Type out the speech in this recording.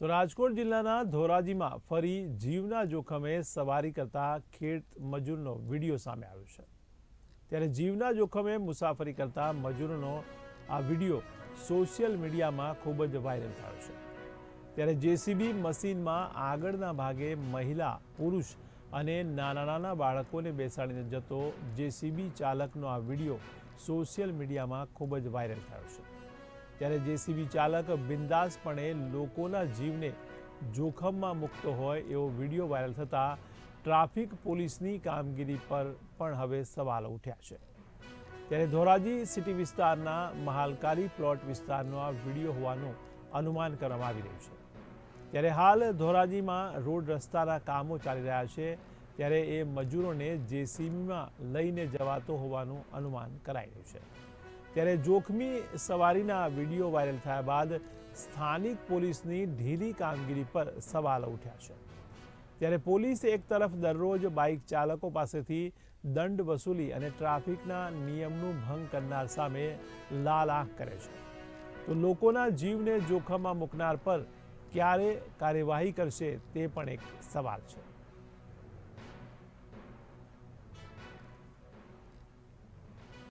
તો રાજકોટ જિલ્લાના ધોરાજીમાં ફરી જીવના જોખમે સવારી કરતા ખેત મજૂરનો વીડિયો સામે આવ્યો છે. ત્યારે જીવના જોખમે મુસાફરી કરતા મજૂરનો આ વીડિયો સોશિયલ મીડિયામાં ખૂબ જ વાયરલ થયો છે. ત્યારે જેસીબી મશીનમાં આગળના ભાગે મહિલા, પુરુષ અને નાના નાના બાળકોને બેસાડીને જતો જેસીબી ચાલકનો આ વીડિયો સોશિયલ મીડિયામાં ખૂબ જ વાયરલ થયો છે. ત્યારે જેસીબી ચાલક બિંદાસપણે લોકોના જીવને જોખમમાં મૂકતો હોય એવો વીડિયો વાયરલ થતાં ટ્રાફિક પોલીસની કામગીરી પર પણ હવે સવાલો ઉઠ્યા છે. ત્યારે ધોરાજી સિટી વિસ્તારના મહાલકારી પ્લોટ વિસ્તારનો આ વીડિયો હોવાનું અનુમાન કરવામાં આવી રહ્યું છે. ત્યારે હાલ ધોરાજીમાં રોડ રસ્તાના કામો ચાલી રહ્યા છે, ત્યારે એ મજૂરોને જેસીબીમાં લઈને જવાતો હોવાનું અનુમાન કરાઈ રહ્યું છે. ત્યારે જોખમી સવારીના વીડિયો વાયરલ થયા બાદ સ્થાનિક પોલીસની ઢીલી કામગીરી પર સવાલો ઉઠ્યા છે. ત્યારે પોલીસ એક તરફ દરરોજ બાઇક ચાલકો પાસેથી દંડ વસૂલી અને ટ્રાફિકના નિયમનું ભંગ કરનાર સામે લાલ આંખ કરે છે. તો લોકોના જીવને જોખમમાં મૂકનાર પર ક્યારે કાર્યવાહી કરશે તે પણ એક સવાલ છે.